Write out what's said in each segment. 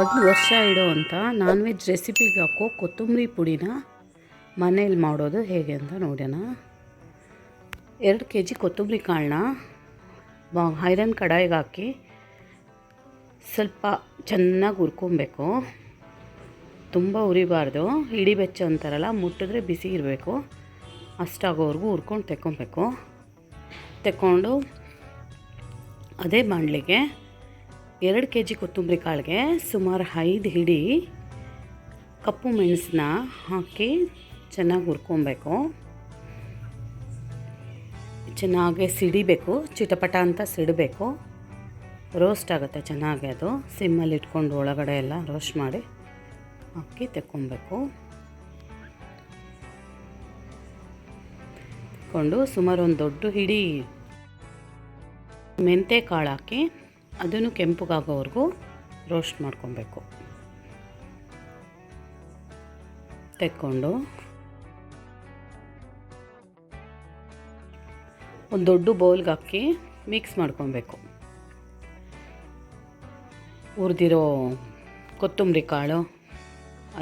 ಒಂದು ವರ್ಷ ಇಡೋವಂಥ non veg ರೆಸಿಪಿಗೆ ಹಾಕೋ ಕೊತ್ತಂಬರಿ ಪುಡಿನ ಮನೇಲಿ ಮಾಡೋದು ಹೇಗೆ ಅಂತ ನೋಡೋಣ ಎರಡು ಕೆ ಜಿ ಕೊತ್ತಂಬರಿ ಕಾಳನ್ನ ಐರನ್ ಕಡಾಯಿಗೆ ಹಾಕಿ ಸ್ವಲ್ಪ ಚೆನ್ನಾಗಿ ಹುರ್ಕೊಬೇಕು. ತುಂಬ ಉರಿಬಾರ್ದು ಇಡಿ ಬೆಚ್ಚ ಅಂತಾರಲ್ಲ ಮುಟ್ಟಿದ್ರೆ ಬಿಸಿ ಇರಬೇಕು. ಅಷ್ಟಾಗೋವರೆಗೂ ಹುರ್ಕೊಂಡು ತೆಕ್ಕೊಬೇಕು. ತೆಕ್ಕೊಂಡು ಅದೇ ಬಾಣಲಿಗೆ ಎರಡು ಕೆ ಜಿ ಕೊತ್ತಂಬರಿ ಕಾಳಿಗೆ ಸುಮಾರು ಐದು ಹಿಡಿ ಕಪ್ಪು ಮೆಣಸನ್ನ ಹಾಕಿ ಚೆನ್ನಾಗಿ ಹುರ್ಕೊಬೇಕು. ಚೆನ್ನಾಗಿ ಸಿಡಿಬೇಕು, ಚಿಟಪಟ ಅಂತ ಸಿಡಬೇಕು. ರೋಸ್ಟ್ ಆಗುತ್ತೆ ಚೆನ್ನಾಗಿ ಅದು. ಸಿಮ್ಮಲ್ಲಿ ಇಟ್ಕೊಂಡು ಒಳಗಡೆ ಎಲ್ಲ ರೋಸ್ಟ್ ಮಾಡಿ ಹಾಕಿ ತೆಕ್ಕೊಬೇಕು. ಕೊಂಡು ಸುಮಾರು ಒಂದು ದೊಡ್ಡ ಹಿಡಿ ಮೆಂತೆ ಕಾಳು ಹಾಕಿ ಅದನ್ನು ಕೆಂಪುಗಾಗೋವರೆಗೂ ರೋಸ್ಟ್ ಮಾಡ್ಕೊಬೇಕು. ತೆಕ್ಕೊಂಡು ಒಂದು ದೊಡ್ಡ ಬೌಲ್ಗೆ ಹಾಕಿ ಮಿಕ್ಸ್ ಮಾಡ್ಕೊಬೇಕು. ಹುರಿದಿರೋ ಕೊತ್ತಂಬರಿ ಕಾಳು,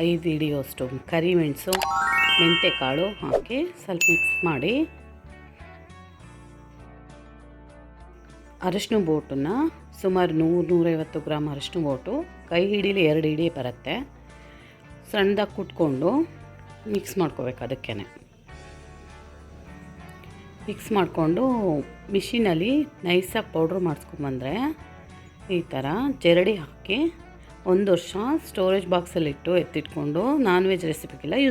ಐದು ಹಿಡಿಯೋಷ್ಟು ಕರಿಮೆಣಸು ಮೆಂತೆ ಕಾಳು ಹಾಕಿ ಸ್ವಲ್ಪ ಮಿಕ್ಸ್ ಮಾಡಿ ಅರಶಿನ ಬೋಟನ್ನು ಸುಮಾರು ನೂರು, ನೂರೈವತ್ತು ಗ್ರಾಮ್ ಅರಶಿನ ಬೋಟು ಕೈ ಹಿಡೀಲಿ ಎರಡು ಹಿಡಿ ಬರುತ್ತೆ. ಸಣ್ಣದಾಗಿ ಕುಟ್ಕೊಂಡು ಮಿಕ್ಸ್ ಮಾಡ್ಕೋಬೇಕು ಅದಕ್ಕೇ ಮಿಕ್ಸ್ ಮಾಡಿಕೊಂಡು ಮಿಷಿನಲ್ಲಿ ನೈಸಾಗಿ ಪೌಡ್ರ್ ಮಾಡಿಸ್ಕೊಂಬಂದರೆ ಈ ಥರ ಜರಡಿ ಹಾಕಿ ಒಂದು ವರ್ಷ ಸ್ಟೋರೇಜ್ ಬಾಕ್ಸಲ್ಲಿಟ್ಟು ಎತ್ತಿಟ್ಕೊಂಡು ನಾನ್ ವೆಜ್ ರೆಸಿಪಿಗೆಲ್ಲ ಯೂಸ್